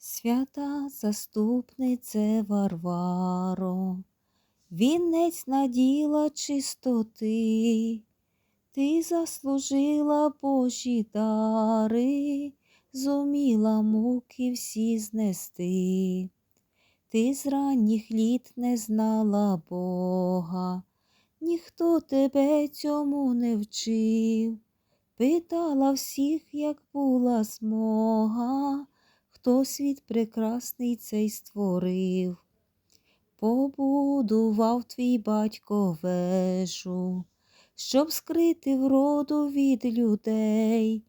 Свята заступнице Варваро, вінець наділа чистоти, ти заслужила Божі дари, зуміла муки всі знести. Ти з ранніх літ не знала Бога, ніхто тебе цьому не вчив. Питала всіх, як була змога, хто світ прекрасний цей створив. Побудував твій батько вежу, щоб скрити вроду від людей.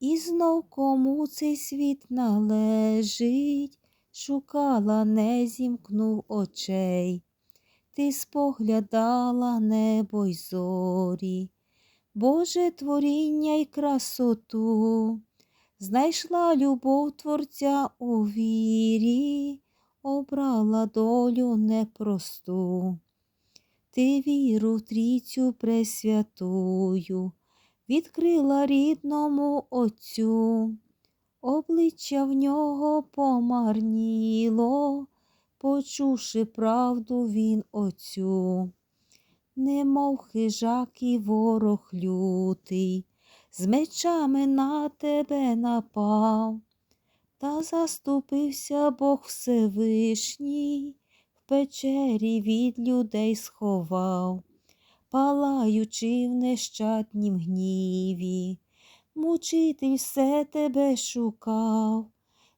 І знов кому цей світ належить, шукала, не зімкнув очей. Ти споглядала небо й зорі, Боже творіння й красоту, знайшла любов Творця у вірі, обрала долю непросту. Ти віру трійцю пресвятую, відкрила рідному Отцю, обличчя в нього помарніло, почувши правду він оцю. Немов хижак і ворог лютий, з мечами на тебе напав, та заступився Бог Всевишній, в печері від людей сховав, палаючи в нещаднім гніві, мучитель все тебе шукав,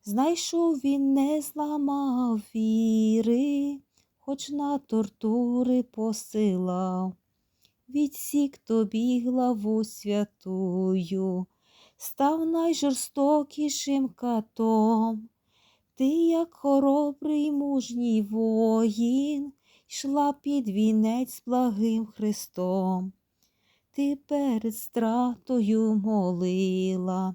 знайшов він, не зламав віри хоч на тортури посилав, відсік тобі главу святую, став найжорстокішим катом. Ти, як хоробрий мужній воїн, йшла під вінець благим Христом. Ти перед стратою молила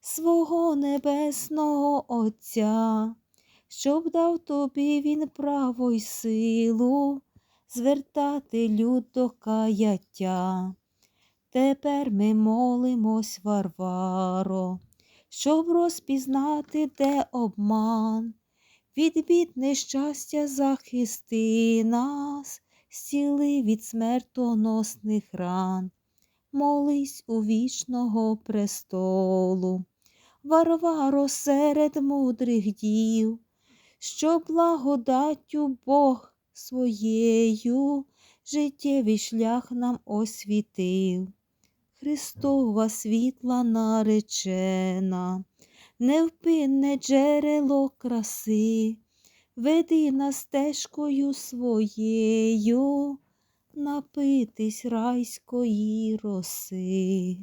свого небесного Отця щоб дав тобі він право й силу звертати люд до каяття. Тепер ми молимось, Варваро, щоб розпізнати, де обман, від бід нещастя захисти нас, зціли від смертоносних ран, молись у вічного престолу, Варваро серед мудрих дів що благодаттю Бог своєю життєвий шлях нам освітив. Христова світла наречена, невпинне джерело краси, веди нас стежкою своєю, напитись райської роси.